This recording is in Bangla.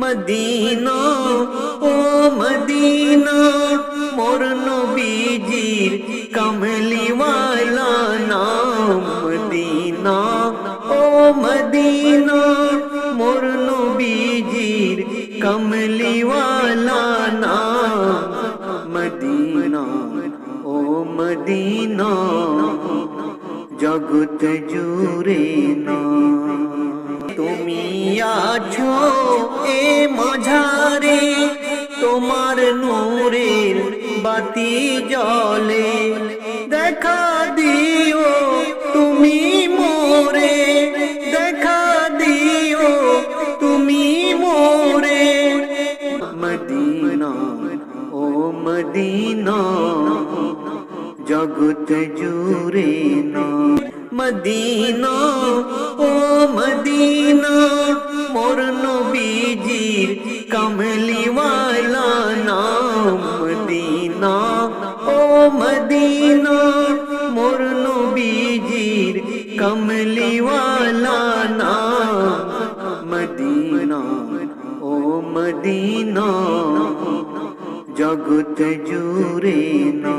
মদিনা ও মদিনা মোর নবীজির কমলিওয়ালা নাম মদিনা ও মদিনা মোর নবীজির কমলিওয়ালা নাম মদিনা ও মদিনা জগত জুড়ে না তুমি আছো এ মাঝারে, তোমার নূরের বাতি জলে দেখা দিও তুমি মোরে, দেখা দিও তুমি মোরে। মদিনা, ও মদিনা জগত জুড়ে না। মদিনা, ও মদিনা। কমলিওয়ালা নাম মদিনা ও মদিনা মোর নবীজির কমলিওয়ালা নাম মদিনা ও মদিনা জগত জুড়ে না